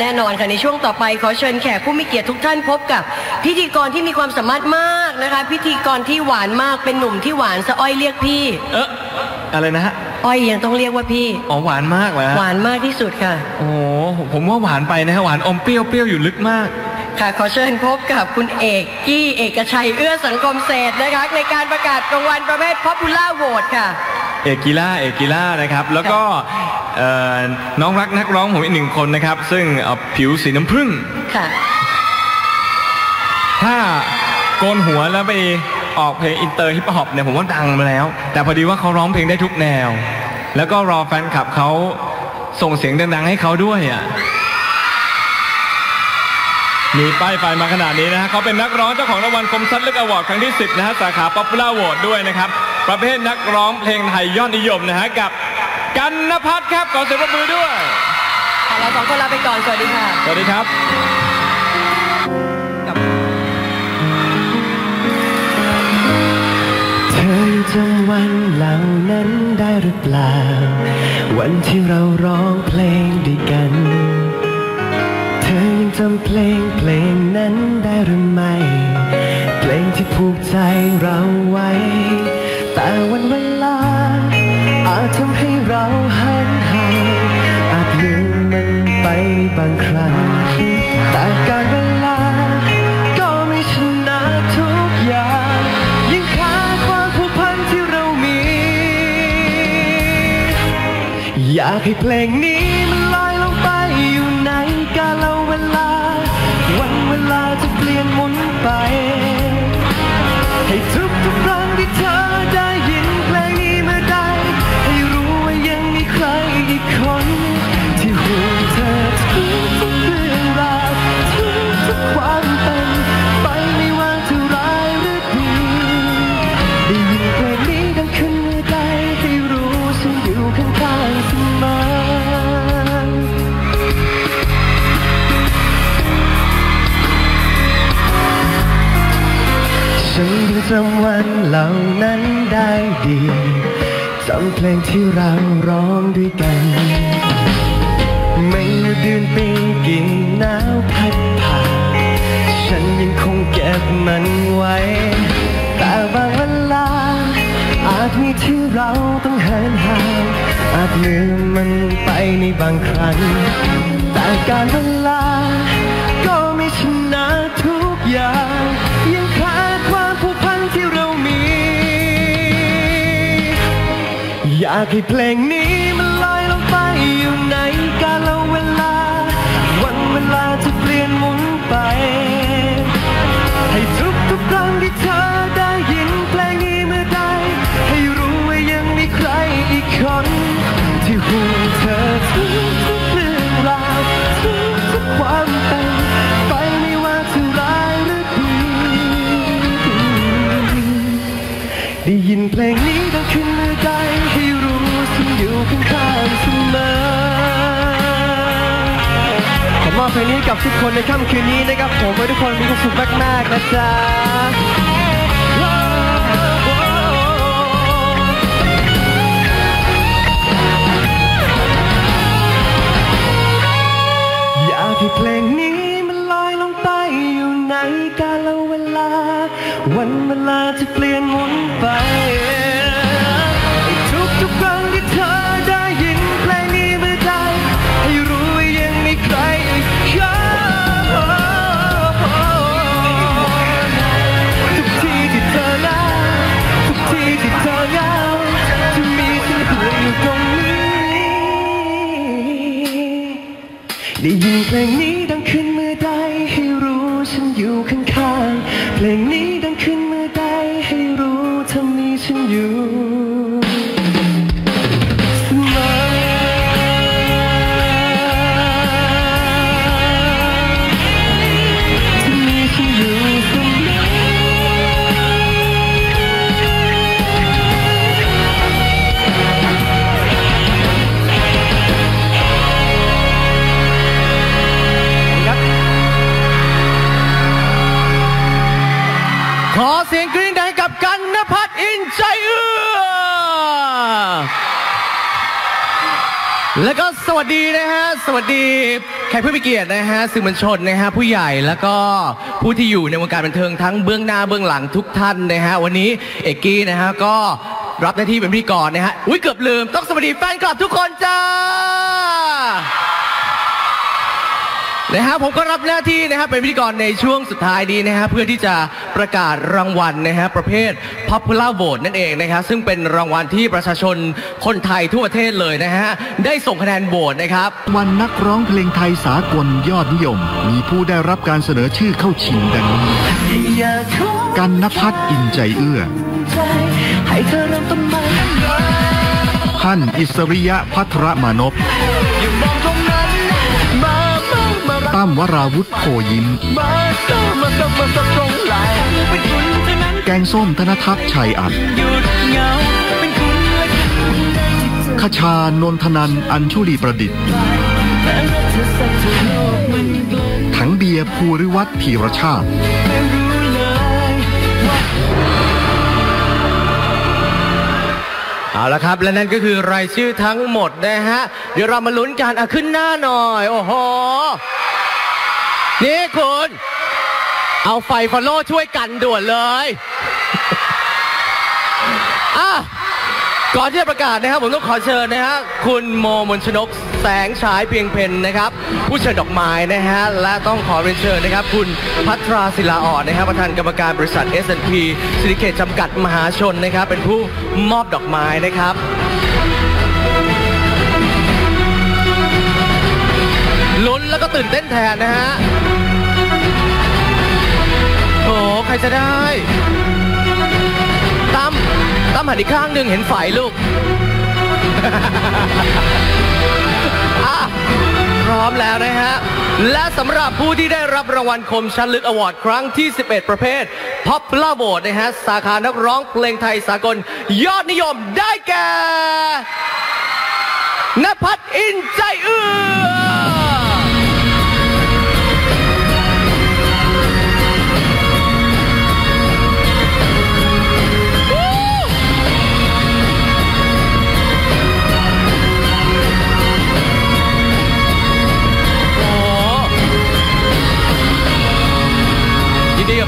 แน่นอนค่ะในช่วงต่อไปขอเชิญแขกผู้มีเกียรติทุกท่านพบกับ พิธีกรที่มีความสามารถมากนะคะ พิธีกรที่หวานมากเป็นหนุ่มที่หวานสะอ้อยเรียกพี่เอออะไรนะฮะอ้อยยังต้องเรียกว่าพี่อ๋อหวานมากเลยฮะหวานมากที่สุดค่ะ โอ้โหผมว่าหวานไปนะฮะหวานอมเปรี้ยวเปรี้ยวอยู่ลึกมาก ค่ะขอเชิญพบกับคุณเอกกี้เอกชัยเอื้อสังคมเศรษฐ์นะคะในการประกาศรางวัลประเภท Popular Vote ค่ะ เอกกีล่าเอกกีล่านะครับ แล้วก็เอ่อน้องรักนักร้องผมอีกหนึ่งคนนะครับ ซึ่งเอ่อผิวสีน้ำผึ้งค่ะ ถ้าโกนหัวแล้วไปออกเพลงอินเตอร์ฮิปฮอปเนี่ยผมว่าดังมาแล้ว แต่พอดีว่าเขาร้องเพลงได้ทุกแนว แล้วก็รอแฟนคลับเขาส่งเสียงดังๆให้เขาด้วยอะมีป้ายไฟมาขนาดนี้นะฮะเขาเป็นนักร้องเจ้าของรางวัลคมชัดลึกอวอร์ดครั้งที่ 10 นะฮะ สาขา Popular Vote ด้วยนะครับ ประเภทนักร้องเพลงไทยยอดนิยมนะฮะกับกันนภัทรครับขอเสียงปรบมือด้วยค่ะเราสองคนลาไปก่อน สวัสดีค่ะ สวัสดีครับเธอยังจำวันเหล่านั้นได้หรือเปล่า วันที่เราร้องเพลงด้วยกัน เธอยังจำเพลงเพลง อยากให้เพลงนี้ เพลงที่เราร้องด้วยกัน ไม่ว่าเดือนปีกี่หนาวพัดผ่านฉันยังคงเก็บมันไว้ แต่บางเวลา อาจมีที่เราต้องเหินห่างอาจลืมมันไปในบางครั้ง แต่การเวลา อยากให้เพลงนี้มันลอยลงไปอยู่ในกาลเวลา วันเวลาจะเปลี่ยนหมุนไป ให้ทุกทุกครั้งที่เธอได้ยินเพลงนี้เมื่อใด ให้รู้ว่ายังมีใครอีกคน ที่ห่วงเธอทุกทุกเรื่องราวทุกทุกความเป็นไปไม่ว่าจะร้ายหรือดีได้ยินเพลงนี้ดังขึ้นเมื่อใดให้ รู้ฉันอยู่ข้างๆเสมอขอมอบเพลงนี้กับทุกคนในค่ำคืนนี้นะครับผมให้ทุกคนมีความสุขมากๆนะจ๊ะอยากให้เพลงนี้มันลอยลงไปอยู่ในกาลเวลา วันเวลาจะเปลี่ยนหมุนไป ฉันอยู่ข้างๆเพลงนี้ แล้วก็สวัสดีนะฮะ สวัสดีแขกผู้มีเกียรตินะฮะสื่อมวลชนนะฮะผู้ใหญ่แล้วก็ผู้ที่อยู่ในวงการบันเทิงทั้งเบื้องหน้าเบื้องหลังทุกท่านนะฮะวันนี้เอกกี้นะฮะก็รับหน้าที่เป็นพิธีกรนะฮะอุ้ยเกือบลืมต้องสวัสดีแฟนคลับทุกคนจ้า นะฮะผมก็รับหน้าที่นะครับเป็นพิธีกรในช่วงสุดท้ายนี้นะฮะเพื่อที่จะประกาศรางวัลนะฮะประเภท Popular Vote นั่นเองนะครับซึ่งเป็นรางวัลที่ประชาชนคนไทยทั่วประเทศเลยนะฮะได้ส่งคะแนนโหวตนะครับวันนักร้องเพลงไทยสากลยอดนิยม มีผู้ได้รับการเสนอชื่อเข้าชิงดังนี้กันนพัฒน์อินใจเอื้อท่านอิสริยะพัทรมานพ ตั้มวราวุธโพยิมแกงส้มธนทัศน์ชัยอัดขชานนทนันอัญชุลีประดิษฐ์ ถังเบียร์ภูริวัฒน์ธีรชาติเอาละครับ และนั่นก็คือรายชื่อทั้งหมดนะฮะ เดี๋ยวเรามาลุ้นกันอะขึ้นหน้าหน่อย โอ้โห นี่คุณ เอาไฟฟอลโล่ช่วยกันด่วนเลยอะก่อนที่จะประกาศนะครับผมต้องขอเชิญนะฮะคุณโมมนชนกแสงฉายเพียงเพนนะครับ ผู้เชิญดอกไม้นะฮะและต้องขอเรียนเชิญนะครับ คุณพัทราศิลาอ่อนนะครับประธานกรรมการบริษัท S&P สิริเขตจำกัดมหาชนนะครับ เป็นผู้มอบดอกไม้นะครับ แล้วก็ตื่นเต้นแทนนะฮะโถใครจะได้ตั้มตั้มหันอีกข้างหนึ่งเห็นฝ่ายลูกพร้อมแล้วนะฮะ และสำหรับผู้ที่ได้รับรางวัลคมชันลึกอวอร์ดครั้งที่ 11 ประเภท Popular Vote นะฮะ สาขานักร้องเพลงไทยสากล ยอดนิยมได้แก่นภัทรอินใจเอื้อ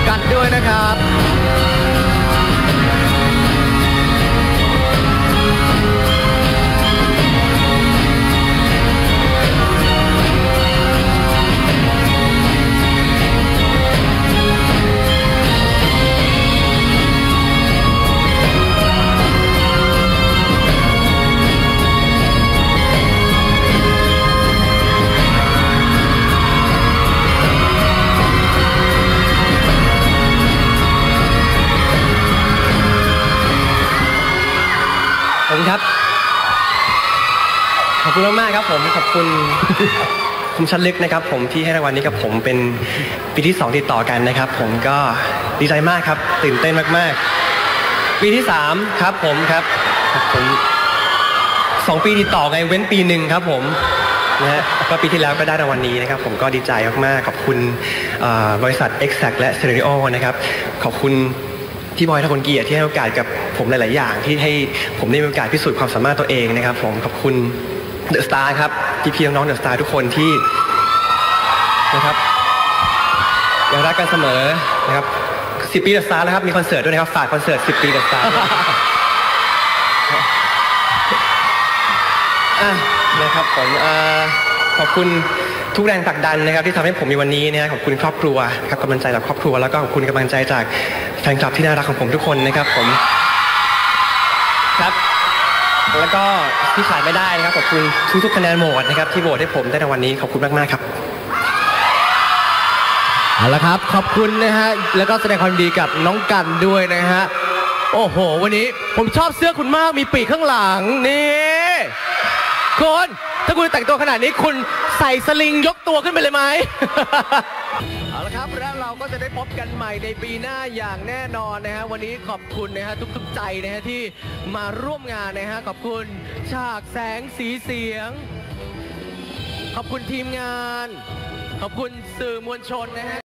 กันด้วยนะครับ อบคุณมากๆครับผมขอบคุณคุณชันลึกนะครับ ผมที่ให้รางวัลนี้กับผมเป็นปีที่สองติดต่อกันนะครับ ผมก็ดีใจมากครับ ตื่นเต้นมากๆ ปีที่สามครับผมครับผมสองปีติดต่อไงเว้นปีหนึ่งครับ ผมนะฮะก็ปีที่แล้วก็ได้รางวัลนี้นะครับ ผมก็ดีใจมากๆขอบคุณบริษัท Exact และ Stereo นะครับ ขอบคุณพี่บอยทะคนเกียรติที่ให้โอกาสกับผมหลาย ๆ อย่าง ที่ให้ผมได้มีโอกาสพิสูจน์ความสามารถตัวเองนะครับ ผมขอบคุณ เดอะสตาร์ครับพี่พี่น้องเดอะสตาร์ทุกคนที่นะครับยังรักกันเสมอนะครับสิปีเดอะสตาร์นะครับมีคอนเสิร์ตด้วยนะครับฝากคอนเสิร์ตสิปีเดอะสตาร์นะครับผมขอบคุณทุกแรงผลักดันนะครับ ที่ทำให้ผมมีวันนี้นะครับขอบคุณครอบครัวครับกำลังใจจากครอบครัวแล้วก็ขอบคุณกำลังใจจากแฟนคลับที่น่ารักของผมทุกคนนะครับผม แล้วก็ที่ขาดไม่ได้นะครับขอบคุณทุกๆคะแนนโหวตนะครับที่โหวตให้ผมได้ในวันนี้ขอบคุณมากๆครับเอาละครับขอบคุณนะฮะแล้วก็แสดงความดีกับน้องกันด้วยนะฮะโอ้โห วันนี้ผมชอบเสื้อคุณมากมีปีกข้างหลังนี่คุณ ถ้าคุณแต่งตัวขนาดนี้คุณใส่สลิงยกตัวขึ้นไปเลยไหม เอาละครับแล้วเราก็จะได้พบกันใหม่ในปีหน้าอย่างแน่นอนนะฮะวันนี้ขอบคุณนะฮะทุกๆใจนะฮะที่มาร่วมงานนะฮะขอบคุณฉากแสงสีเสียง ขอบคุณทีมงาน ขอบคุณสื่อมวลชนนะฮะ